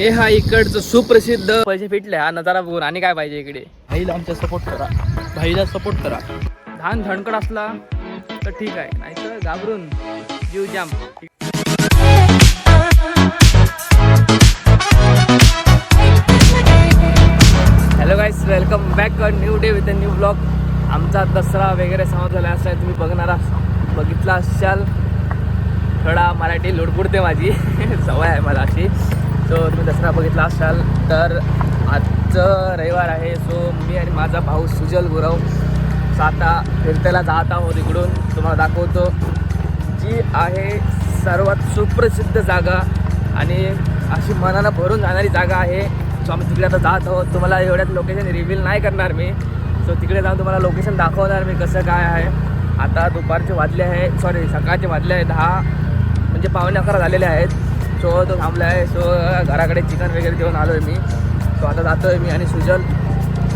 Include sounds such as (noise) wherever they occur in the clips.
हे हा इकडचं सुप्रसिद्ध पैसे फिटले हा नजारा बघून. आणि काय पाहिजे इकडे? भाईला आमच्या सपोर्ट करा. भाईला सपोर्ट करा. धान धणकड असला तर ठीक आहे नाहीतर घाबरून जीव जाम. Hello guys welcome back a new day with a new blog आमचा दसरा वगैरे समाप्त झाला असं तुम्ही बघणार बघितला असाल. थोडा मराठी लुडबुडते माझी. (laughs) सवय आहे मला अशी. सो तुम्ही दसरा बघितला असाल तर आजचं रविवार आहे. सो मी आणि माझा भाऊ सुजल गुरव साता फिरतेला जात आहोत इकडून. तुम्हाला दाखवतो. जी आहे सर्वात सुप्रसिद्ध जागा आणि अशी मनाला भरून जाणारी जागा आहे. सो आम्ही तिकडे आता जात आहोत. तुम्हाला एवढ्यात लोकेशन रिव्हील नाही करणार मी. सो तिकडे जाऊन तुम्हाला लोकेशन दाखवणार मी कसं काय आहे. आता दुपारचे वाजले आहे. सॉरी सकाळचे वाजले आहे. दहा म्हणजे पावणे अकरा झालेले आहेत. सो तो थांबला आहे सो घराकडे चिकन वगैरे घेऊन आलो आहे मी. सो आता जातो आहे मी आणि सुजल.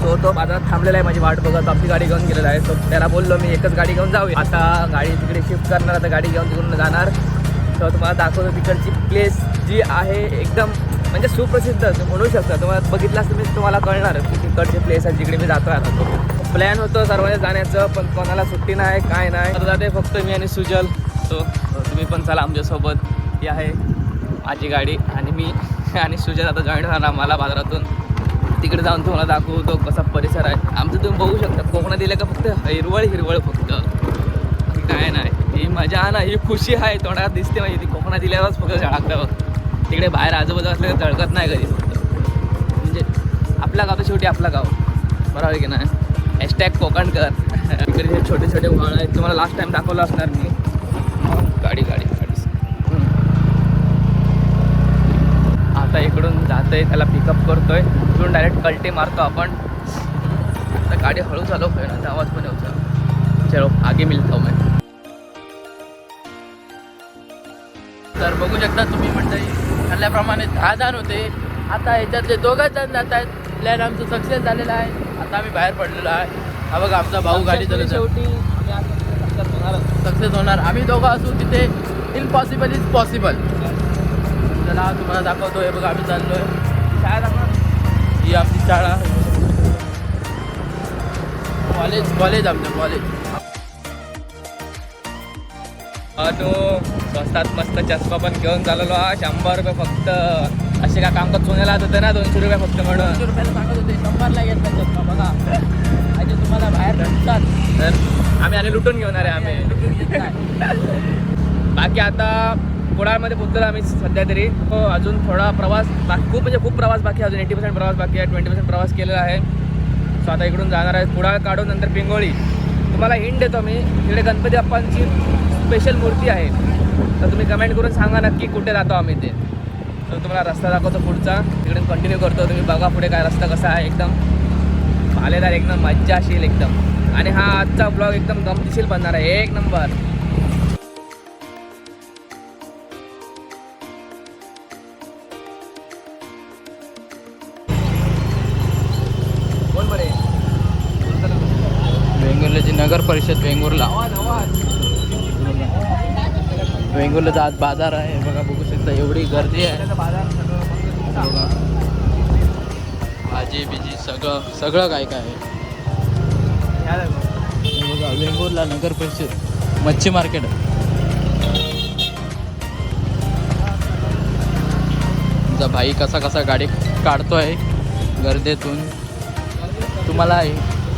सो तो आता थांबलेला आहे माझी वाट बघत. आपली गाडी घेऊन गेलेला आहे. सो त्याला बोललो मी एकच गाडी घेऊन जाऊया. आता गाडी तिकडे शिफ्ट करणार आता गाडी घेऊन तिकडून जाणार. सो तुम्हाला दाखवतो तिकडची प्लेस जी आहे एकदम म्हणजे सुप्रसिद्ध म्हणू शकता. तुम्हाला बघितलाच तुम्ही तुम्हाला कळणार की तिकडची प्लेस आहे जिकडे मी जातो आता. तो प्लॅन होतं सर्वांनी जाण्याचं पण कोणाला सुट्टी नाही काय नाही. आता जाते फक्त मी आणि सुजल. सो तुम्ही पण चला आमच्यासोबत. हे आहे माझी गाडी आणि मी आणि सुजल आता जॉईन होणार मला बाजारातून. तिकडे जाऊन तुम्हाला दाखवतो कसा परिसर आहे. आमचं तुम्ही बघू शकता कोकणात दिलं का फक्त हिरवळ हिरवळ फक्त. काय नाही ही मजा ना ही खुशी आहे तोंडात दिसते माझी ती कोकणात दिल्यावरच फक्त झळकतं बघ. तिकडे बाहेर आजूबाजू असले तर झळकत नाही कधी. फक्त म्हणजे आपला गाव तर शेवटी आपला गाव. बरोबर आहे की नाही? हॅशटॅग कोकणकर (laughs) इकडे जे छोटे छोटे वाहन आहेत तुम्हाला लास्ट टाइम दाखवलं असणार मी. गाडी गाडी गाडी हम्म. आता इकडून जातोय त्याला पिकअप करतोय. इकडून डायरेक्ट कल्टे मारतो आपण. आता गाडी हळू चालव ना आवाज पण येऊ चलो आगे मिळतो मैं तर बघू शकता तुम्ही मंडळी ठरल्याप्रमाणे दहा जण होते. आता याच्यातले दोघंच जण जात आहेत. प्लॅन आमचं सक्सेस झालेला आहे. आता आम्ही बाहेर पडलेलो आहे. हा बघा आमचा भाऊ गाडी चालवतो शेवटी सक्सेस होणार. आम्ही दोघं असू तिथे इम्पॉसिबल इज पॉसिबल चला तुम्हाला दाखवतो हे बघा आम्ही चाललोय. शाळा दाखवा ही आपली शाळा. कॉलेज कॉलेज आमचं कॉलेज. तो स्वस्तात मस्त चष्मा पण घेऊन चाललो हा शंभर रुपये फक्त. असे का काम करत सोन्याला होते ना दोनशे रुपये फक्त म्हणून. दोनशे रुपयाला सांगत होते शंभरला घेत नाही चष्मा बघा. आणि तुम्हाला बाहेर भेटतात. तर आम्ही आणि लुटून आहे आम्ही. बाकी आता कुडाळमध्ये पोहोचलेलो आम्ही सध्या तरी. हो अजून थोडा प्रवास बाकी खूप म्हणजे खूप प्रवास बाकी आहे. अजून एटी पर्सेंट प्रवास बाकी आहे. ट्वेंटी पर्सेंट प्रवास केलेला आहे. सो आता इकडून जाणार आहे कुडाळ काढून नंतर पिंगोळी. तुम्हाला हिंट देतो मी. तिकडे गणपती बाप्पांची स्पेशल मूर्ती आहे. तर तुम्ही कमेंट करून सांगा नक्की कुठे जातो आम्ही ते. तर तुम्हाला रस्ता दाखवतो पुढचा. तिकडून कंटिन्यू करतो. तुम्ही बघा पुढे काय रस्ता कसा आहे एकदम. भालेदार एकदम मज्जा असेल एकदम. आणि हा आजचा ब्लॉग एकदम गमतीशील बनणार आहे. एक नंबर. आहेत परिषद वेंगुर्ला आज बाजार आहे. बघा बघू शकता एवढी गर्दी आहे. सगळं बघा. भाजी बिजी सगळं सगळं काय काय आहे. बघा वेंगुर्ला नगर परिषद मच्छी मार्केट. तुमचा भाई कसा कसा गाडी काढतोय गर्दीतून. तुम्हाला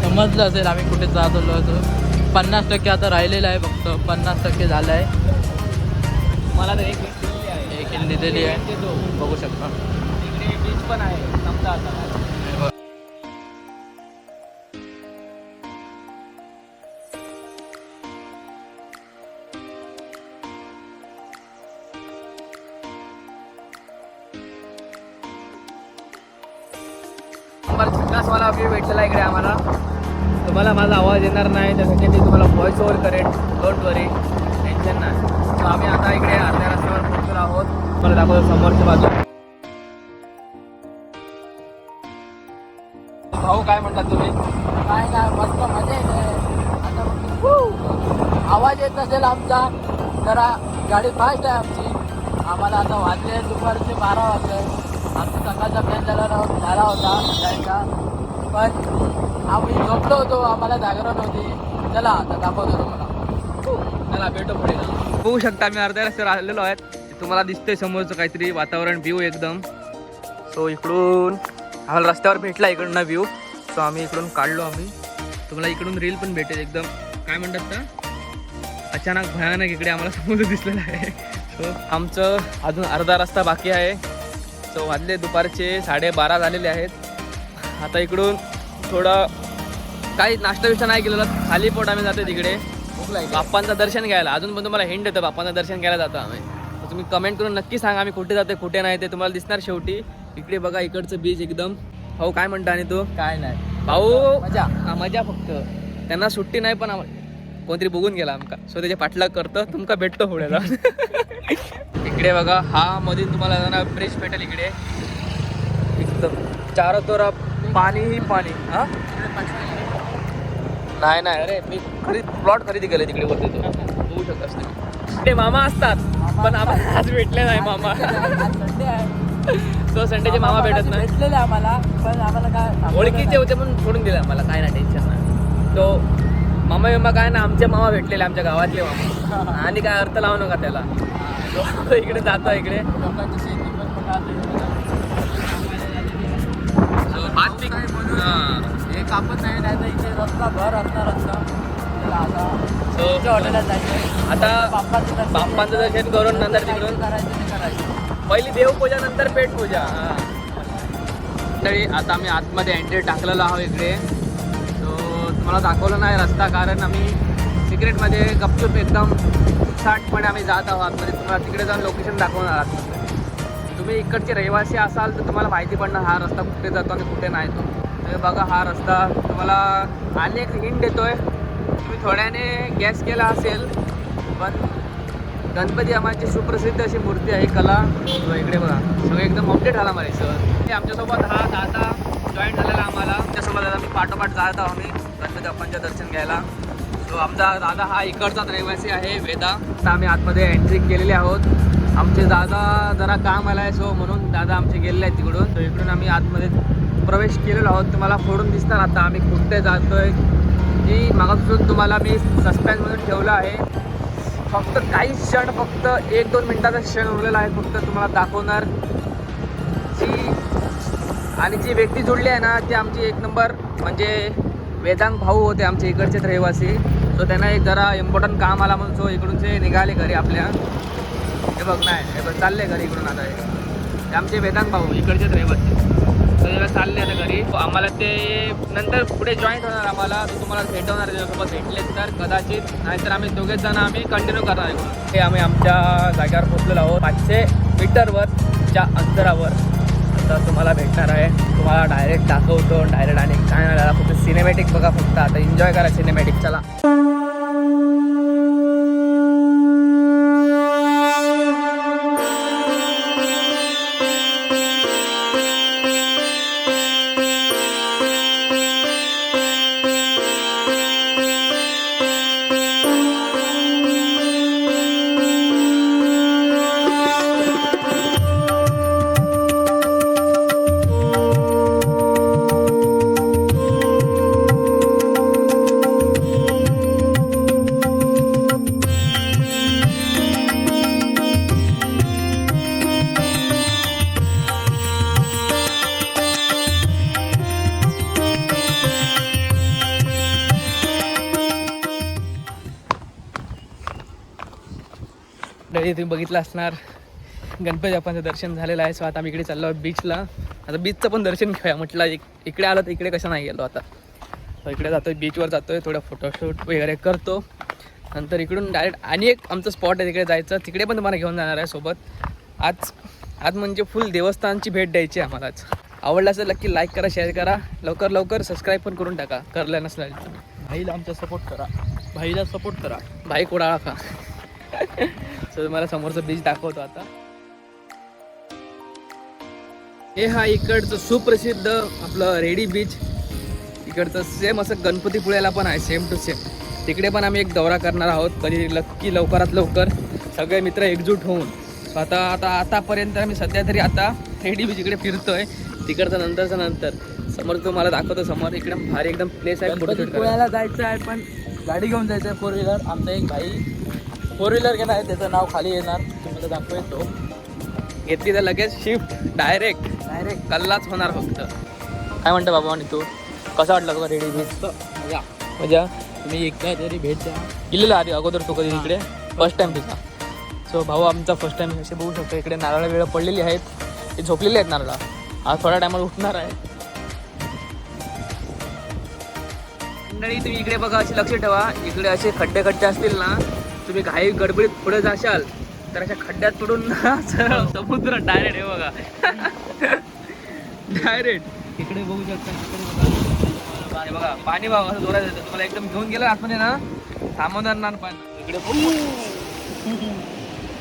समजलं असेल आम्ही कुठे जात आलो होतो. पन्नास टक्के आता राहिलेलं आहे फक्त. पन्नास टक्के झालं आहे मला तर एक बीच दिलेली आहे. एक हिल दिलेली आहे. ते तो. बघू शकता. तिकडे बीच पण आहे. समजा आता. वाला व्ह्यू भेटलेला इकडे आम्हाला. तुम्हाला माझा आवाज येणार नाही त्यासाठी मी तुम्हाला व्हॉइस ओव्हर करेन. डोंट वरी टेन्शन नाही. So आम्ही आता इकडे अर्ध्या रस्त्यावर पोहोचलो आहोत. तुम्हाला दाखवतो समोरच्या बाजू भाऊ काय म्हणतात तुम्ही? काय काय मस्त मजा येते आवाज येत नसेल आमचा जरा गाडी फास्ट आहे आमची. आम्हाला आता वाजले दुपारचे बारा वाजले. आमची वाजता प्लॅन झाला झाला होता जायचा. पण आम्ही झोपलो होतो आम्हाला जागरण नव्हती चला आता दाखवतो तुम्हाला. चला भेटो पुढे. बघू शकता आम्ही अर्ध्या रस्त्यावर आलेलो आहेत. तुम्हाला दिसतंय समोरचं काहीतरी वातावरण व्ह्यू एकदम. सो इकडून आम्हाला रस्त्यावर भेटला इकडनं व्ह्यू सो आम्ही इकडून काढलो आम्ही. तुम्हाला इकडून रील पण भेटेल एकदम. काय म्हणतात ना अचानक भयानक इकडे आम्हाला समुद्र दिसलेला आहे. सो आमचं अजून अर्धा रस्ता बाकी आहे. सो वाजले दुपारचे साडेबारा झालेले आहेत. आता इकडून थोडं काही नाश्ता बिष्टा नाही केलेला खाली पोट आम्ही जातो तिकडे. बाप्पांचं दर्शन घ्यायला. अजून पण तुम्हाला हिंट देतो बाप्पांचं दर्शन घ्यायला जातो आम्ही. तर तुम्ही कमेंट करून नक्की सांगा आम्ही कुठे जाते कुठे नाही ते तुम्हाला दिसणार शेवटी. इकडे बघा इकडचं बीच एकदम. भाऊ काय म्हणता आणि तू? काय नाही. भाऊ मजा. हा, मजा फक्त. त्यांना सुट्टी नाही पण कोणतरी बघून गेला आमका. सो त्याचे पाठलाग करतं. तुमका भेटतो जाऊन (laughs) इकडे बघा हा मधून तुम्हाला ब्रिज भेटेल इकडे. एकदम. चारो तोरा पाणी ही पाणी हा? नाही नाही अरे मी खरी प्लॉट खरेदी केले तिकडे होते तो. शकतास तुम्ही. ते मामा असतात पण आम्हाला (laughs) आज भेटले नाही मामा. संडे आहे. तो संडेचे मामा भेटत नाही. भेटलेले आम्हाला पण आम्हाला काय ओळखीचे होते पण सोडून दिले आम्हाला काय नाही टेन्शन नाही. तो मामा बिमा काय ना आमचे मामा भेटलेले आमच्या गावातले मामा. (laughs) आणि काय अर्थ लावू नका त्याला. इकडे जातो इकडे. कापत नाही नाही तर इथे रस्ता भर असणार रस्ता चला आता So, तुमच्या हॉटेलात जायचं आता बाप्पाचं दर्शन बाप्पांचं दर्शन करून नंतर काय तिकडून करायचं ते करायचं. पहिली देवपूजा नंतर पेट पूजा तरी आता आम्ही आतमध्ये एंट्री टाकलेलो आहोत इकडे. सो तुम्हाला दाखवलं नाही रस्ता कारण आम्ही सिक्रेटमध्ये गपचूप एकदम साठपणे आम्ही जात आहोत आतमध्ये. तुम्हाला तिकडे जाऊन लोकेशन दाखवणार आहात. तुम्ही इकडचे रहिवासी असाल तर तुम्हाला माहिती पडणार हा रस्ता कुठे जातो आणि कुठे नाही तो. हे बघा हा रस्ता. तुम्हाला आणि एक हिंट देतोय. तुम्ही थोड्याने गॅस केला असेल पण गणपती अम्माची सुप्रसिद्ध अशी मूर्ती आहे कला. इकडे बघा सगळं एकदम अपडेट झाला मला सर आमच्यासोबत हा दादा जॉईन झालेला आम्हाला. त्यासोबत दादा मी पाठोपाठ जात आहोत आम्ही गणपती बाप्पांचं दर्शन घ्यायला. सो आमचा दादा हा इकडचाच रहिवासी आहे वेदा. आता आम्ही आतमध्ये एंट्री केलेली आहोत. आमचे दादा जरा काम आला आहे सो म्हणून दादा आमचे गेलेले आहेत तिकडून. तर इकडून आम्ही आतमध्ये प्रवेश केलेलो आहोत. तुम्हाला फोडून दिसणार आता. आम्ही कुठे जातोय? जी मागापासून तुम्हाला मी सस्पेन्समधून ठेवलं आहे. फक्त काही क्षण फक्त एक दोन मिनिटाचा क्षण उरलेला आहे. फक्त तुम्हाला दाखवणार जी आणि जी व्यक्ती जुळली आहे ना ती आमची एक नंबर. म्हणजे वेदांग भाऊ होते आमचे इकडचेच रहिवासी. सो त्यांना एक जरा इम्पॉर्टंट काम आला म्हणून सो इकडूनचे निघाले घरी आपल्या. हे बघ नाही हे बघ चालले घरी इकडून आता. हे. आमचे वेदांग भाऊ इकडचेच रहिवासी. तर चालले आता घरी. आम्हाला ते नंतर पुढे जॉईन होणार आम्हाला. तुम्हाला भेटवणार त्याच्यासोबत भेटले तर कदाचित नाहीतर आम्ही दोघेच जण आम्ही कंटिन्यू करणार आहे. हे आम्ही आमच्या जागेवर पोचलेलो आहोत. पाचशे मीटरवरच्या अंतरावर. आता तुम्हाला भेटणार आहे. तुम्हाला डायरेक्ट दाखवतो. डायरेक्ट आणि काय नाही फक्त सिनेमॅटिक बघा फक्त. आता एन्जॉय करा सिनेमॅटिक चला. तरी बघितलं असणार. गणपती बाप्पांचं दर्शन झालेलं आहे. सो आता आम्ही इकडे चाललो बीचला आता बीचचं पण दर्शन घेऊया म्हटलं. इक इकडे आलो तर इकडे कसं नाही गेलो आता. सो इकडे जातो आहे बीचवर जातो आहे थोडं फोटोशूट वगैरे करतो. नंतर इकडून डायरेक्ट आणि एक आमचं स्पॉट आहे तिकडे जायचं. तिकडे पण तुम्हाला घेऊन जाणार आहे सोबत. आज आज म्हणजे फुल देवस्थानची भेट द्यायची आहे आम्हालाच. आवडलं असेल नक्की लाईक करा शेअर करा. लवकर लवकर सबस्क्राईब पण करून टाका. करलं नसलं भाईला आमचा सपोर्ट करा. भाईला सपोर्ट करा. भाई कोडाळा खा. सो तुम्हाला समोरचं बीच दाखवतो आता. हे हा इकडचं सुप्रसिद्ध आपलं रेडी बीच इकडचं सेम असं गणपतीपुळ्याला पण आहे सेम टू सेम तिकडे पण आम्ही एक दौरा करणार आहोत कधी नक्की लवकरात लवकर. सगळे मित्र एकजूट होऊन. आता आता आतापर्यंत आम्ही सध्या तरी आता रेडी बीच इकडे फिरतोय. तिकडचा नंतरचा नंतर. समोर तुम्हाला दाखवतो समोर. इकडे भारी एकदम प्लेस आहे पुण्याला जायचं आहे पण गाडी घेऊन जायचं आहे फोर व्हीलर आमचा एक भाई फोर व्हीलर घेणार आहे त्याचं नाव खाली येणार. तुम्हाला दाखवेल तो. घेतली तर लगेच शिफ्ट डायरेक्ट डायरेक्ट कल्लाच होणार फक्त. काय म्हणतो बाबा आणि तू? कसा वाटला तुला रेडी बीच मजा. म्हणजे तुम्ही एकदा तरी भेट द्या. गेलेलो आधी अगोदर तो कधी इकडे फर्स्ट टाइम तुझा सो भाऊ आमचा फर्स्ट टाइम असे बघू शकतो इकडे नारळ वेळ पडलेली आहेत. ते झोपलेले आहेत नारळा आज थोड्या टायमाला उठणार आहे. मंडळी तुम्ही इकडे बघा असे लक्ष ठेवा. इकडे असे खड्डे खड्डे असतील ना तुम्ही घाई गडबडीत पुढे जाशाल तर अशा खड्ड्यात पडून (laughs) सरळ समुद्र डायरेक्ट हे बघा. (laughs) डायरेक्ट इकडे बघू शकता बघा. हे बघा पाणी बघा असं जोरात येतं. तुम्हाला एकदम घेऊन गेलं आतमध्ये ना थांबवणार ना पाणी. इकडे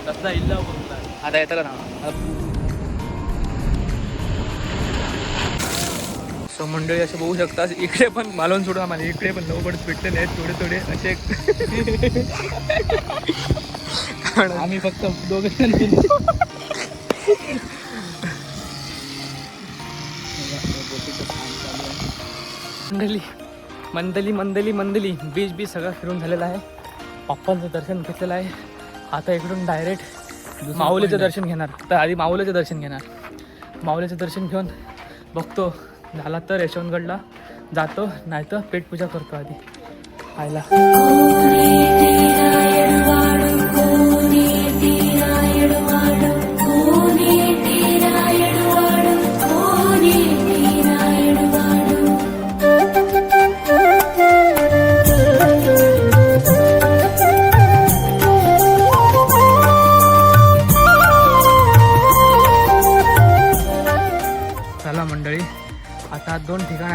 कसा (laughs) इल्ला बोलता आता येतं का ना? सो मंडळी असे बघू शकता इकडे पण मालवण सोडून आम्हाला इकडे पण लवकर भेटलेले आहेत थोडे थोडे असे (laughs) आम्ही फक्त दोघे. मंडली मंदली मंदली मंदली बीच बीच सगळं फिरून झालेलं आहे. पप्पांचं दर्शन घेतलेलं आहे. आता इकडून डायरेक्ट माऊलीचं दर्शन घेणार. तर आधी माऊलीचं दर्शन घेणार. माऊलीचं दर्शन घेऊन बघतो झाला तर यशवंतगडला जातो नाही तर पेटपूजा करतो आधी. खायला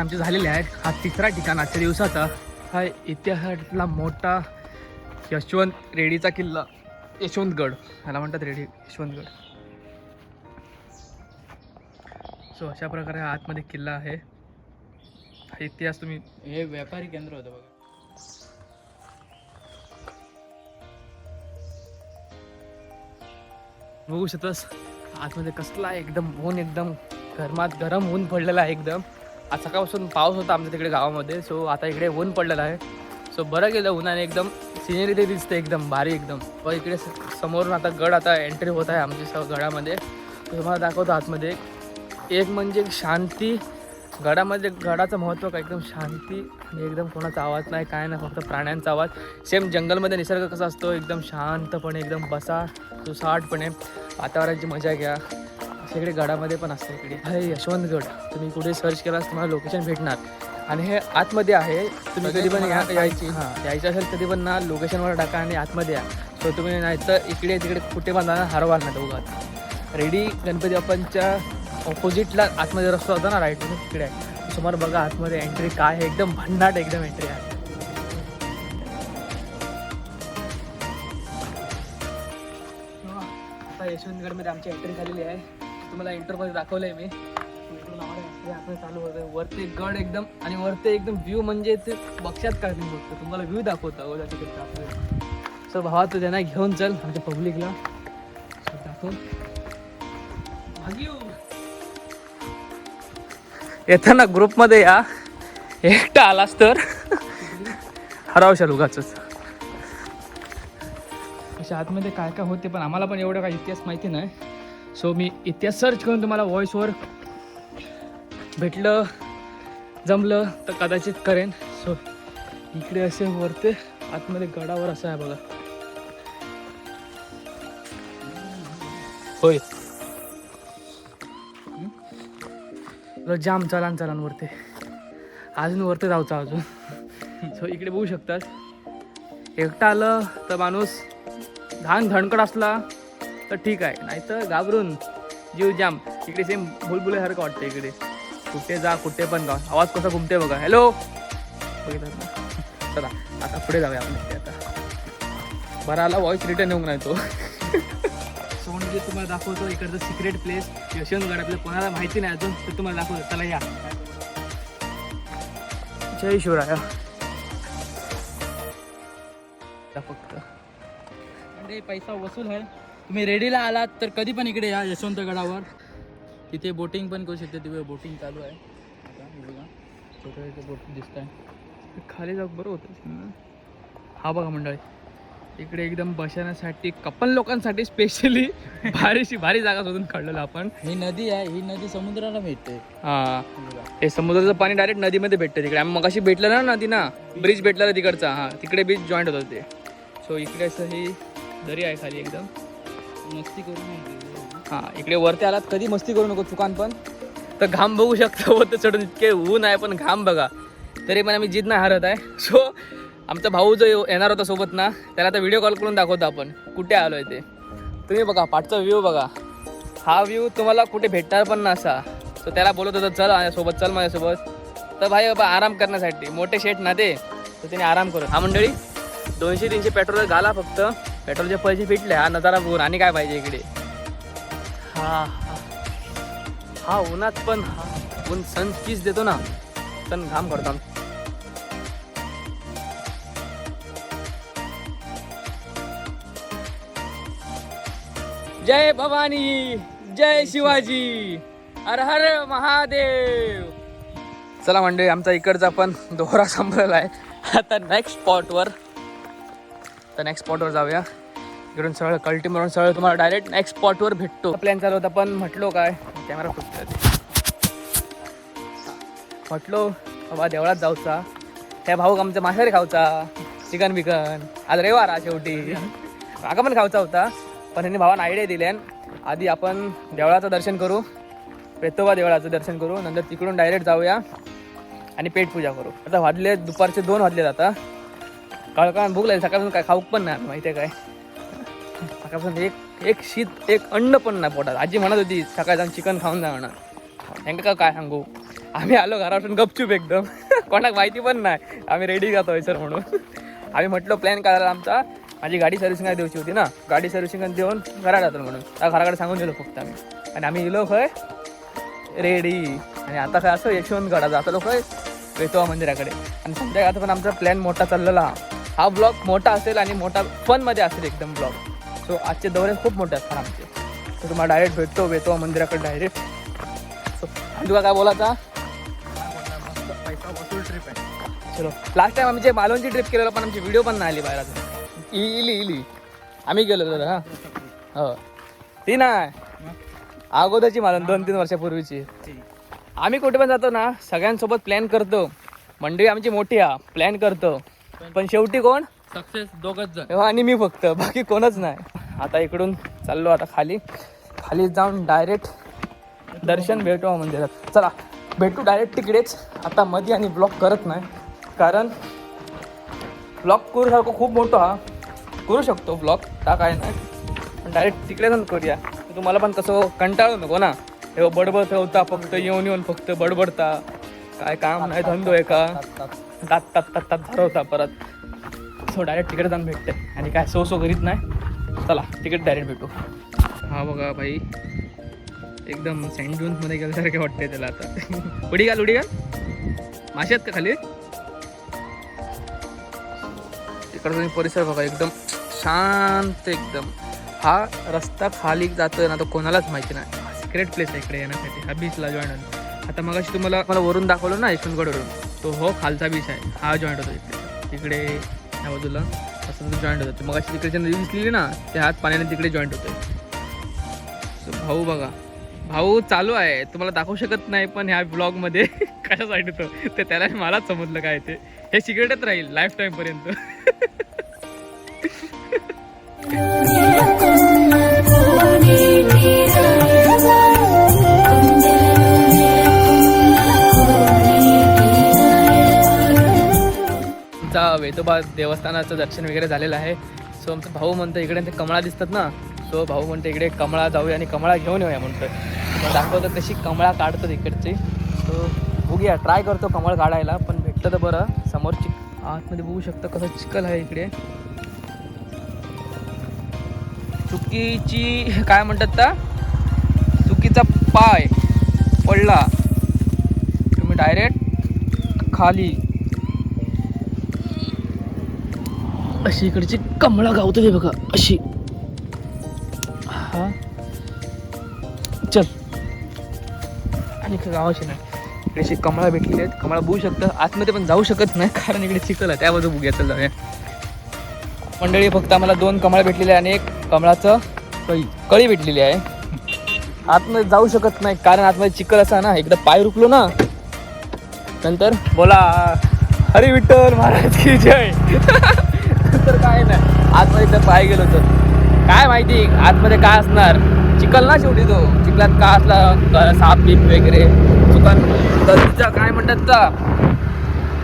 आमचे झालेले आहेत. हा तिसरा ठिकाण आजच्या दिवसाचा. हा इतिहासातला मोठा यशवंत रेडीचा किल्ला. यशवंतगड. ह्याला म्हणतात रेडी यशवंतगड. सो अशा प्रकारे हा आतमध्ये किल्ला आहे. हा इतिहास तुम्ही हे व्यापारी केंद्र होतं बघा. बघू शकतोस. आतमध्ये कसला एकदम ऊन एकदम गरमात गरम ऊन पडलेला आहे एकदम. आज सकाळपासून पाऊस होता आमच्या तिकडे गावामध्ये सो आता इकडे ऊन पडलेलं आहे. सो बरं गेलं उन्हाने एकदम सिनेरी ते दिसते एकदम भारी एकदम. व इकडे स- समोरून आता गड आता एंट्री होत आहे आमच्या स- गडामध्ये. तुम्हाला दाखवतो आतमध्ये. एक म्हणजे शांती. गडामध्ये गडाचं महत्त्व काय? एकदम शांती आणि एकदम कोणाचा आवाज नाही काय नाही फक्त प्राण्यांचा आवाज. सेम जंगलमध्ये निसर्ग कसा असतो? एकदम शांतपणे एकदम बसा सुसाटपणे. वातावरणाची मजा घ्या. सगळे गडामध्ये पण असतं इकडे. हे यशवंतगड. तुम्ही कुठे सर्च केलास तुम्हाला लोकेशन भेटणार. आणि हे आतमध्ये आहे. तुम्ही कधी पण या यायची. हां यायचं असेल कधी पण ना लोकेशनवर टाका आणि आतमध्ये या. सो तुम्ही नाही तर इकडे तिकडे कुठे पण जाणार हरवाल ना उगाच रेडी गणपती बाप्पांच्या ऑपोजिटला आतमध्ये रस्ता होता ना राईट तिकडे. आहे समोर बघा आतमध्ये एंट्री काय आहे. एकदम भन्नाट एकदम एंट्री आहे. आता यशवंतगडमध्ये आमची एंट्री झालेली आहे. तुम्हाला इंटरमध्ये दाखवलं आहे. मी असं चालू होतं वरती गड एकदम आणि वरती एकदम व्ह्यू म्हणजे ते बक्षात काय तुम्ही बघतो? तुम्हाला व्ह्यू दाखवतो अगोदर तिकडे आतमध्ये सो भावा तू त्यांना घेऊन चल आमच्या पब्लिकला दाखव. येताना ग्रुपमध्ये या. एकटा आलास तर. हरावशाल उगाच अशा आतमध्ये काय काय होते पण आम्हाला पण एवढं काही इतिहास माहिती नाही. सो मी इतिहास सर्च करून तुम्हाला व्हॉइसवर भेटलं जमलं तर कदाचित करेन. सो इकडे असे वरते आतमध्ये गडावर असं आहे बघा. होय. जाम चलान चलान वरते. अजून वरते जाऊचा अजून. सो इकडे बघू शकतात. एकटा आलं तर माणूस धान धणकड असला तर ठीक आहे. नाहीतर घाबरून जीव जाम. इकडे सेम भुलभुल्यासारखं वाटतं इकडे. कुठे जा कुठे पण जा. आवाज कसा घुमते बघा. हॅलो बघितलं ना चला आता पुढे जाऊया आपण आता. बरं आला व्हॉइस रिटर्न येऊन नाही तो म्हणजे तुम्हाला दाखवतो इकडचं सिक्रेट प्लेस यशवंतगड आपल्या कोणाला माहिती नाही अजून तर तुम्हाला दाखवतो. चला या. जय शिवराया. फक्त. म्हणजे पैसा वसूल आहे तुम्ही रेडीला आलात तर कधी पण इकडे या यशवंतगडावर. तिथे बोटिंग पण करू शकते तिथे बोटिंग चालू आहे. हे बघा. छोटे छोटे बोट दिसत आहे खाली जाऊ बरं होतं हा बघा मंडळी. इकडे एकदम बसण्यासाठी कपल लोकांसाठी स्पेशली (laughs) भारीशी भारी जागा शोधून काढलेलं आपण. ही नदी आहे. ही नदी समुद्राला भेटते. हा. हे समुद्राचं पाणी डायरेक्ट नदीमध्ये भेटतं तिकडे. आम्ही मगाशी भेटलं ना नदी ना ब्रिज भेटला तिकडचा. हा. तिकडे बीच जॉईंट होतं ते. सो इकडे असं ही दरी आहे खाली एकदम. मस्ती करून हा इकडे वरती आलात कधी मस्ती करू नको चुकान पण. तर घाम बघू शकता हो, वर चढून इतके ऊन आहे पण घाम बघा. तरी पण आम्ही जिद नाही हरत आहे. सो आमचा भाऊ जो येणार होता सोबत ना त्याला आता व्हिडिओ कॉल करून दाखवतो आपण. कुठे आलो आहे ते? तुम्ही बघा पाठचा व्ह्यू बघा. हा व्ह्यू तुम्हाला कुठे भेटणार पण नसा सो त्याला बोलत होतं चल माझ्यासोबत चल माझ्यासोबत. तर भाई बाबा आराम करण्यासाठी. मोठे शेट ना ते. तर त्याने आराम करू हा मंडळी दोनशे तीनशे पेट्रोल घाला फक्त. पेट्रोलचे पैसे फिटले हा नजारा बघून. आणि काय पाहिजे इकडे? हा हा. हा उन्हात पण हा. ऊन सन किस देतो ना सन घाम करतो जय भवानी जय शिवाजी हर हर महादेव. चला म्हणजे आमचा इकडचा पण दोहरा संपलेला आहे. आता नेक्स्ट स्पॉटवर आता नेक्स्ट स्पॉटवर जाऊया. इकडून सरळ कल्टी मारून सरळ तुम्हाला डायरेक्ट नेक्स्ट स्पॉटवर भेटतो. प्लॅन चालू होता पण म्हटलो काय? कॅमेरा खूप म्हटलो बाबा देवळात जाऊचा. त्या भाऊ आमचा माशारी खाऊचा? चिकन बिकन. आज रविवार आज शेवटी. माका पण खाऊचा होता पण ह्यांनी भावानं आयडिया दिल्यान आधी आपण देवळाचं दर्शन करू. प्रेतोबा देवळाचं दर्शन करू. नंतर तिकडून डायरेक्ट जाऊया आणि पेट पूजा करू. आता वाजले दुपारचे दोन वाजले आता. कळकळ भूक लागली सकाळपासून काय खाऊक पण नाही माहिती आहे काय? सकाळपासून एक एक शीत एक अन्न पण नाही पोटात. आजी म्हणत होती सकाळी जाऊन चिकन खाऊन जा म्हणा त्यांना का काय सांगू? आम्ही आलो घरातून गपचूप एकदम. कोणाक माहिती पण नाही. आम्ही रेडी जातो सर म्हणून. आम्ही म्हटलो प्लॅन करायला आमचा. माझी गाडी सर्व्हिसिंग देऊची होती ना. गाडी सर्व्हिसिंग देऊन घरात जातो म्हणून. त्या घराकडे सांगून दिलो फक्त आम्ही. आणि आम्ही गेलो खय रेडी आणि आता काय असं यशवंतगडा जातो लोक वेतोवा मंदिराकडे. आणि संध्याकाळचा पण आमचा प्लॅन मोठा चाललेला. हा हा ब्लॉग मोठा असेल आणि मोठा फनमध्ये असेल एकदम ब्लॉग. सो आजचे दौरे खूप मोठे असतात आमचे. तर तुम्हाला डायरेक्ट भेटतो भेटतो मंदिराकडे डायरेक्ट सो तुला काय बोलायचा ट्रिप आहे चलो लास्ट टाइम आम्ही जे मालवणची ट्रिप केलेलं पण आमची व्हिडिओ पण नाही आली बाहेर इ- इली इली आम्ही गेलो तर हा हो. ती नाही. अगोदरची मालवण दोन तीन वर्षापूर्वीची. आम्ही कुठे पण जातो ना सगळ्यांसोबत प्लॅन करतो. मंडळी आमची मोठी हा प्लॅन करतो. पण शेवटी कोण? सक्सेस दोघच जण. आणि मी फक्त बाकी कोणच नाही. आता इकडून चाललो आता खाली. खाली जाऊन डायरेक्ट दर्शन भेटू मंदिरात. चला भेटू डायरेक्ट तिकडेच. आता मध्ये आणि ब्लॉक करत नाही. कारण ब्लॉक करू सारखं खूप मोठं हा. करू शकतो ब्लॉक त्या काय नाही. पण डायरेक्ट तिकडे जाऊन करूया. तुम्हाला पण कसं कंटाळू नको ना. हे बडबड ठेवता फक्त येऊन येऊन फक्त बडबडता. काय काम नाही धंदो आहे का? तात तात तात तात धरवता परत. सो डायरेक्ट तिकडे जाऊन भेटते. आणि काय सो सो करीत नाही? चला तिकीट डायरेक्ट भेटू. हा बघा भाई एकदम सेंट सँडून्समध्ये गेल्यासारखे वाटते त्याला आता. उडी घाल उडी घाल. मासे आहेत का खाली? तिकडं तुम्ही परिसर बघा एकदम शांत एकदम. हा रस्ता खाली जातोय ना तो कोणालाच माहिती नाही. सिक्रेट प्लेस आहे इकडे येण्यासाठी. हा बीचला जॉईन आता मग तुम्हाला मला वरून दाखवलं ना यशवंतगडवरून. तो हो खालचा बीच आहे. हा जॉईंट होतो इकडे. तिकडे ह्या बाजूला असं जॉईंट होतो. मग अशी तिकडची नदी दिसलेली ना ते हात पाण्याने तिकडे जॉईंट होतोय भाऊ बघा. भाऊ चालू आहे. तुम्हाला दाखवू शकत नाही पण ह्या ब्लॉगमध्ये (laughs) कशासाठी तो ते त्याला मलाच समजलं काय ते. हे सिक्रेटच राहील लाईफ टाईमपर्यंत पर्यंत (laughs) वेतोबा देवस्थानाचं दर्शन वगैरे झालेलं आहे. सो आमचा भाऊ म्हणतो इकडे ते कमळा दिसतात ना. सो भाऊ म्हणतो इकडे कमळा जाऊया आणि कमळा घेऊन येऊया म्हणतो. मग दाखवतो कशी कमळा काढतात इकडची सो बघूया ट्राय करतो कमळ काढायला पण भेटतं तर बरं. समोर चिक आतमध्ये बघू शकतो कसं चिखल आहे इकडे. चुकीची काय म्हणतात ता? चुकीचा पाय पडला. तुम्ही डायरेक्ट खाली अशी इकडची कमळा गावतं ते बघा अशी. हा. चल. आणि इकडे गावाची नाही इकडे अशी कमळा भेटलेली आहेत. कमळा बघू शकतं. आतमध्ये पण जाऊ शकत नाही कारण इकडे चिखल आहे. त्याबद्दल बाजू बघूया चल जाऊया. मंडळी फक्त आम्हाला दोन कमळा भेटलेले आहे आणि एक कमळाचं कळी. कळी भेटलेली आहे. आतमध्ये जाऊ शकत नाही कारण आतमध्ये चिखल असा ना एकदा पाय रुकलो ना. नंतर बोला. हरी विठ्ठल महाराज की जय. (laughs) तर काय नाही. आतमध्ये एकदा पाय गेलो तर. काय माहिती आतमध्ये काय असणार? चिखल ना शेवटी तो. चिखलात का असला साप बीप वगैरे. चुकान गलतीचा काय म्हणतात का?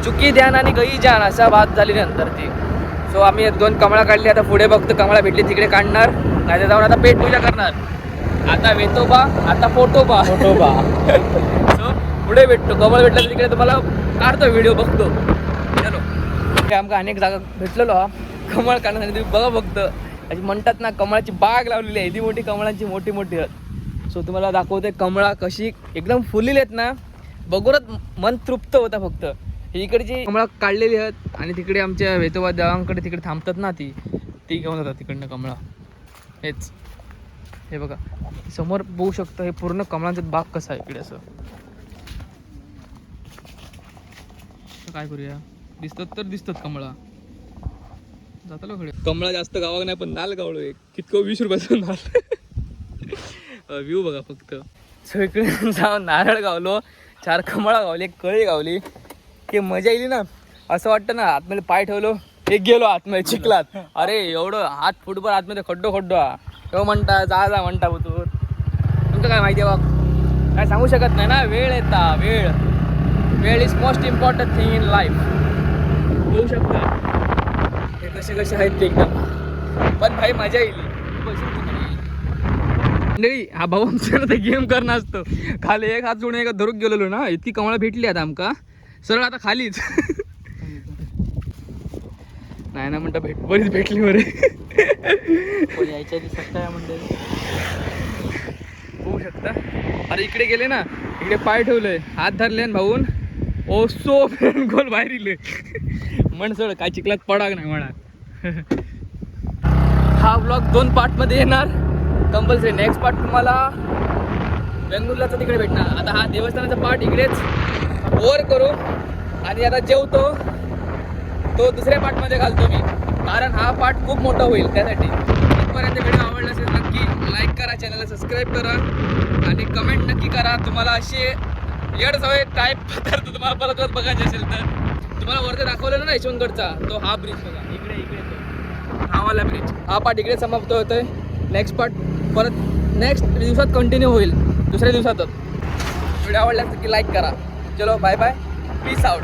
चुकी ध्यान आणि गई जान अशा बात झाली नंतर ती. सो आम्ही दोन कमळा काढली आता पुढे बघतो कमळा भेटली तिकडे काढणार. नाही तर जाऊन आता पेट पूजा करणार. आता वेतोबा आता फोटोबा फोटोबा. सो (laughs) पुढे भेटतो. कमळ भेटलं तर तिकडे तुम्हाला काढतो व्हिडिओ बघतो. आमका अनेक जागा भेटलेलो हा. कमळ काढण्यासाठी तुम्ही बघा फक्त. अशी म्हणतात ना कमळाची बाग लावलेली आहे. ती मोठी कमळांची मोठी मोठी आहेत. सो तुम्हाला दाखवते कमळा कशी एकदम फुललेली आहेत ना. बघूनच मन तृप्त होता फक्त. इकडची कमळा काढलेली आहेत आणि तिकडे आमच्या वेतोबा देवांकडे तिकडे थांबतात ना ती. ती घेऊन जातात तिकडनं कमळा. हेच. हे बघा. समोर बघू शकतं हे पूर्ण कमळांचं बाग कसा आहे इकडे असं. काय करूया? दिसतात तर दिसतात कमळा. जाताला खडे कमळा जास्त गावाक नाही पण नाल गावलो एक. कितकं वीस रुपयाचा नाल. व्ह्यू बघा फक्त. सो इकडे जाऊन नारळ गावलो. चार कमळा गावली एक कळी गावली. की मजा येईल ना. असं वाटतं ना आतमध्ये पाय ठेवलो एक गेलो आतमध्ये चिखलात. अरे एवढं हात फुटबॉल आतमध्ये खड्डो खड्डो. हा तो म्हणता जा जा म्हणता तू तुमचं काय माहिती आहे बा काय सांगू शकत नाही ना? वेळ येता वेळ. वेळ is most important thing in life होऊ शकतं. हे कसे कसे आहेत ते एकदम पण भाई मजा येईल. मंडळी हा भाऊ आमच्या ना गेम करणं असतो. खाली एक हात जोडून एका धरूक गेलेलो ना इतकी कमळा भेटली आता आमका. सरळ आता खालीच. नाही ना म्हणता भेट बरीच भेटली बरे. यायच्या दिसत काय होऊ शकता. अरे इकडे गेले ना इकडे पाय ठेवले हात धरले भाऊन. ओ सो गोल बाहेर इले. म्हण सोड काय चिखलात पडाक नाही म्हणा. (laughs) हा ब्लॉग दोन पार्टमध्ये येणार. कंपल्सरी नेक्स्ट पार्ट तुम्हाला बेंगुरलाचा तिकडे भेटणार. आता हा देवस्थानाचा पार्ट इकडेच ओवर करू. आणि आता जेवतो. तो दुसऱ्या पार्टमध्ये घालतो मी. कारण हा पार्ट खूप मोठा होईल त्यासाठी. इथपर्यंत व्हिडिओ आवडला असेल नक्की लाईक करा चॅनलला सबस्क्राईब करा. आणि कमेंट नक्की करा. तुम्हाला असे येड सवय टाईप पदार्थ तुम्हाला परत परत बघायचे असेल तर. तुम्हाला वरती दाखवलं ना यशवंतगडचा तो हा ब्रिज बघा. इकडे इकडे तो. हा वाला ब्रिज हा पार्ट इकडे समाप्त होतोय. नेक्स्ट पार्ट परत नेक्स्ट दिवसात कंटिन्यू होईल. दुसऱ्या दिवसातच. व्हिडिओ आवडल्यास की लाईक करा. चलो बाय बाय पीस आउट